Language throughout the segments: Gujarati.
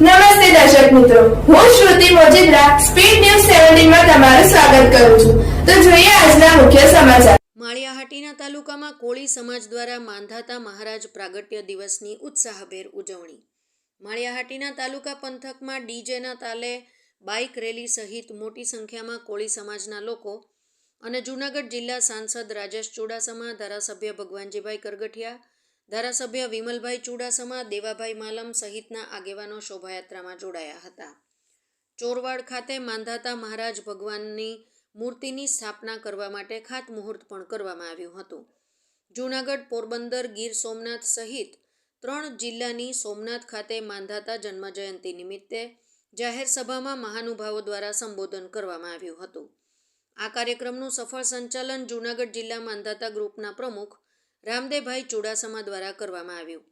નમસ્તે દર્શક મિત્રો. હું શ્રુતિ મોજીદ્રા સ્પીડ ન્યૂઝ સેવન્ટીનમાં તમારું સ્વાગત કરું છું. તો જોઈએ આજના મુખ્ય સમાચાર. માળિયાહાટીના તાલુકામાં કોળી સમાજ દ્વારા માંધાતા મહારાજ પ્રાગટ્ય દિવસની ઉત્સાહભેર ઉજવણી. માળિયાહાટીના તાલુકા પંથકમાં ડીજેના તાલે બાઇક રેલી સહિત મોટી સંખ્યામાં કોળી સમાજના લોકો અને જૂનાગઢ જિલ્લા સાંસદ રાજેશ ચુડાસમા, ધારાસભ્ય ભગવાનજીભાઈ કરગઠિયા ધારાસભ્ય વિમલભાઈ ચુડાસમા, દેવાભાઈ માલમ સહિતના આગેવાનો શોભાયાત્રામાં જોડાયા હતા. ચોરવાડ ખાતે માંધાતા મહારાજ ભગવાનની મૂર્તિની સ્થાપના કરવા માટે ખાતમુહૂર્ત પણ કરવામાં આવ્યું હતું. જૂનાગઢ પોરબંદર ગીર સોમનાથ સહિત ત્રણ જિલ્લાની સોમનાથ ખાતે માંધાતા જન્મજયંતિ નિમિત્તે જાહેર સભામાં મહાનુભાવો દ્વારા સંબોધન કરવામાં આવ્યું હતું. આ કાર્યક્રમનું સફળ સંચાલન જૂનાગઢ જિલ્લા માંધાતા ગ્રુપના પ્રમુખ રામદેવભાઈ ચુડાસમા દ્વારા કરવામાં આવ્યું.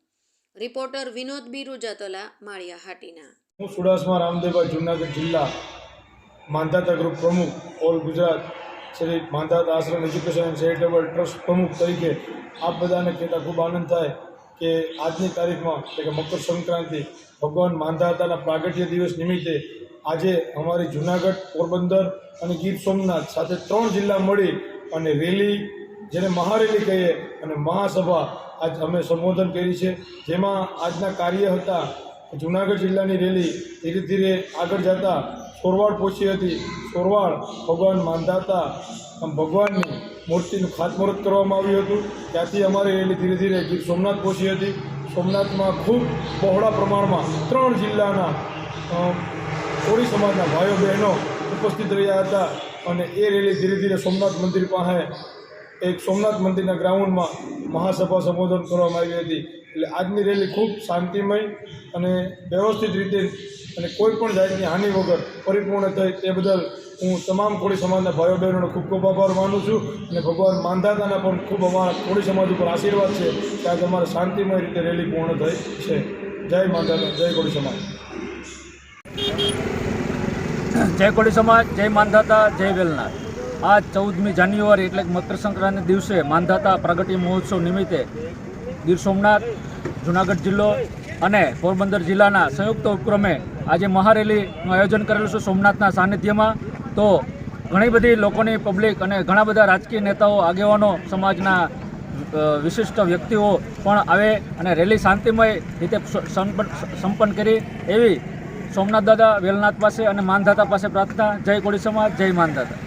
રિપોર્ટર વિનોદ બી રૂજાતલા માળિયા હાટીના. હું ચુડાસમા રામદેવભાઈ જુનાગઢ જિલ્લા માંધાતા ગ્રુપ પ્રમુખ, all Gujarat Shri Mandhata Ashram education charitable trust પ્રમુખ તરીકે આપ બધાને કહેતા ખૂબ આનંદ થાય કે આજની તારીખમાં, એટલે કે મકર સંક્રાંતિ, ભગવાન માંધાતાના પ્રાગટ્ય દિવસ નિમિત્તે આજે અમારી જુનાગઢ પોરબંદર અને ગીર સોમનાથ સાથે ત્રણ જિલ્લા મળી અને રેલી જેને મહારેલી કહીએ અને મહાસભા આજ અમે સંબોધન કરી છે. જેમાં આજના કાર્ય હતા જૂનાગઢ જિલ્લાની રેલી ધીરે ધીરે આગળ જતા સોરવાડ પહોંચી હતી. સોરવાડ ભગવાન માંધાતા ભગવાનની મૂર્તિનું ખાતમુહૂર્ત કરવામાં આવ્યું હતું. ત્યાંથી અમારી રેલી ધીરે ધીરે ગીર સોમનાથ પહોંચી હતી. સોમનાથમાં ખૂબ બહોળા પ્રમાણમાં ત્રણ જિલ્લાના કોળી સમાજના ભાઈઓ બહેનો ઉપસ્થિત રહ્યા હતા અને એ રેલી ધીરે ધીરે સોમનાથ મંદિર પાસે એક સોમનાથ મંદિરના ગ્રાઉન્ડમાં મહાસભા સંબોધન કરવામાં આવી હતી. એટલે આજની રેલી ખૂબ શાંતિમય અને વ્યવસ્થિત રીતે અને કોઈ પણ જાતની હાનિ વગર પરિપૂર્ણ થઈ તે બદલ હું તમામ કોળી સમાજના ભાઈઓ બહેનોનો ખૂબ ખૂબ આભાર માનું છું અને ભગવાન માંધાતાના પણ ખૂબ અમારા કોળી સમાજ ઉપર આશીર્વાદ છે કે આજે અમારે શાંતિમય રીતે રેલી પૂર્ણ થઈ છે. જય માંધાતા જય કોળી સમાજ. જય કોળી સમાજ, જય માનધાતા જય વેલનાથ. આજ ચૌદમી જાન્યુઆરી એટલે મકર સંક્રાંતિ દિવસે માનધાતા પ્રગતિ મહોત્સવ નિમિત્તે ગીર સોમનાથ, જુનાગઢ જિલ્લો અને પોરબંદર જિલ્લાના સંયુક્ત ઉપક્રમે આજે મહારેલીનું આયોજન કરેલું છે સોમનાથના સાનિધ્યમાં. તો ઘણી બધી લોકોની પબ્લિક અને ઘણા બધા રાજકીય નેતાઓ, આગેવાનો સમાજના વિશિષ્ટ વ્યક્તિઓ પણ આવે અને રેલી શાંતિમય રીતે સંપન્ન કરી એવી સોમનાથ દાદા વેલનાથ પાસે અને માનધાતા પાસે પ્રાર્થના. જય કોળી સમાજ, જય માનધાતા.